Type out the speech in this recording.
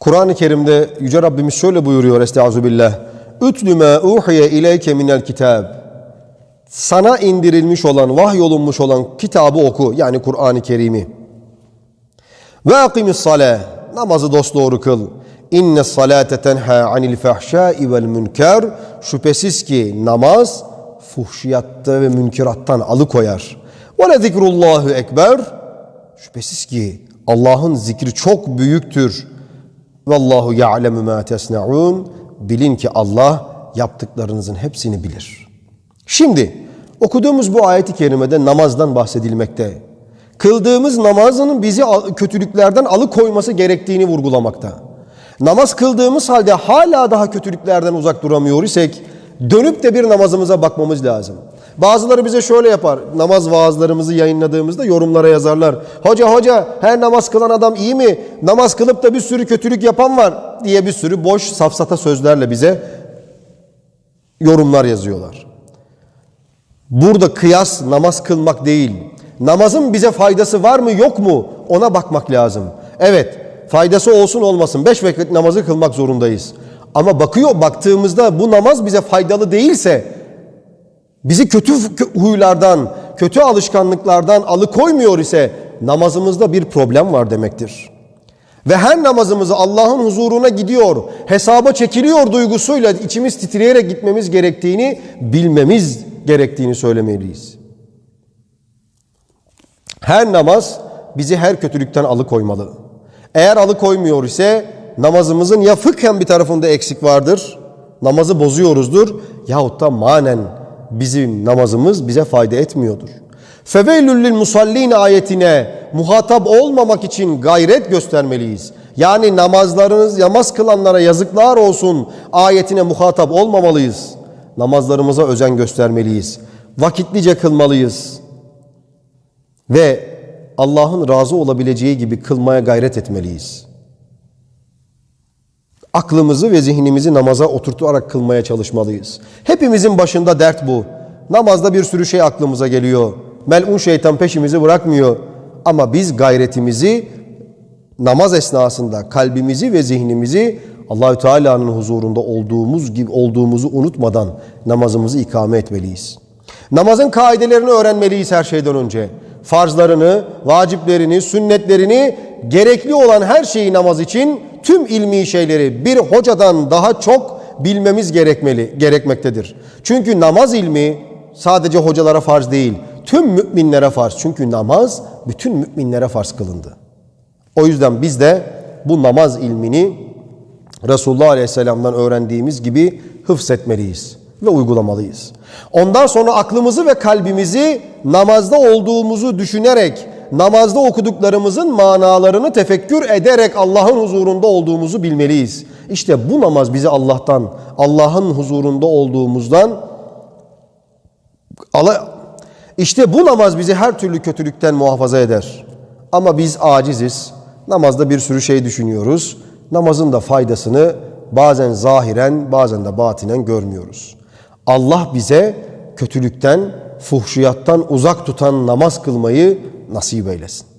Kur'an-ı Kerim'de Yüce Rabbimiz şöyle buyuruyor Estağfirullah. Ütlü ma uhiye ileyke minel kitab. Sana indirilmiş olan, vahyolunmuş olan kitabı oku. Yani Kur'an-ı Kerim'i. Ve akimis salâ. Namazı dosdoğru kıl. İnne salâte tenhâ anil fahşâi vel münker. Şüphesiz ki namaz fuhşiyatta ve münkerattan alıkoyar. Ve le zikrullâhu ekber. Şüphesiz ki Allah'ın zikri çok büyüktür. Vallahu ya'lemu ma tesnaun. Bilin ki Allah yaptıklarınızın hepsini bilir. Şimdi okuduğumuz bu ayeti kerimede namazdan bahsedilmekte. Kıldığımız namazın bizi kötülüklerden alıkoyması gerektiğini vurgulamakta. Namaz kıldığımız halde hala daha kötülüklerden uzak duramıyor isek dönüp de bir namazımıza bakmamız lazım. Bazıları bize şöyle yapar. Namaz vaazlarımızı yayınladığımızda yorumlara yazarlar. Hoca hoca her namaz kılan adam iyi mi? Namaz kılıp da bir sürü kötülük yapan var diye bir sürü boş safsata sözlerle bize yorumlar yazıyorlar. Burada kıyas namaz kılmak değil. Namazın bize faydası var mı yok mu ona bakmak lazım. Evet faydası olsun olmasın beş vakit namazı kılmak zorundayız. Ama bakıyor baktığımızda bu namaz bize faydalı değilse bizi kötü huylardan, kötü alışkanlıklardan alıkoymuyor ise namazımızda bir problem var demektir. Ve her namazımızı Allah'ın huzuruna gidiyor, hesaba çekiliyor duygusuyla içimiz titreyerek gitmemiz gerektiğini bilmemiz gerektiğini söylemeliyiz. Her namaz bizi her kötülükten alıkoymalı. Eğer alıkoymuyor ise namazımızın ya fıkhen bir tarafında eksik vardır, namazı bozuyoruzdur yahut da manen bizim namazımız bize fayda etmiyordur. Feveylül musallin ayetine muhatap olmamak için gayret göstermeliyiz. Yani namazlarınız namaz kılanlara yazıklar olsun ayetine muhatap olmamalıyız. Namazlarımıza özen göstermeliyiz. Vakitlice kılmalıyız. Ve Allah'ın razı olabileceği gibi kılmaya gayret etmeliyiz. Aklımızı ve zihnimizi namaza oturtarak kılmaya çalışmalıyız. Hepimizin başında dert bu. Namazda bir sürü şey aklımıza geliyor. Melun şeytan peşimizi bırakmıyor. Ama biz gayretimizi namaz esnasında kalbimizi ve zihnimizi Allahü Teala'nın huzurunda olduğumuz gibi olduğumuzu unutmadan namazımızı ikame etmeliyiz. Namazın kaidelerini öğrenmeliyiz her şeyden önce. Farzlarını, vaciplerini, sünnetlerini, gerekli olan her şeyi namaz için tüm ilmi şeyleri bir hocadan daha çok bilmemiz gerekmeli, gerekmektedir. Çünkü namaz ilmi sadece hocalara farz değil, tüm müminlere farz. Çünkü namaz bütün müminlere farz kılındı. O yüzden biz de bu namaz ilmini Resulullah Aleyhisselam'dan öğrendiğimiz gibi hıfzetmeliyiz ve uygulamalıyız. Ondan sonra aklımızı ve kalbimizi namazda olduğumuzu düşünerek, namazda okuduklarımızın manalarını tefekkür ederek Allah'ın huzurunda olduğumuzu bilmeliyiz. İşte bu namaz bizi Allah'tan, Allah'ın huzurunda olduğumuzdan işte bu namaz bizi her türlü kötülükten muhafaza eder. Ama biz aciziz. Namazda bir sürü şey düşünüyoruz. Namazın da faydasını bazen zahiren bazen de batinen görmüyoruz. Allah bize kötülükten, fuhşiyattan uzak tutan namaz kılmayı nasip eylesin.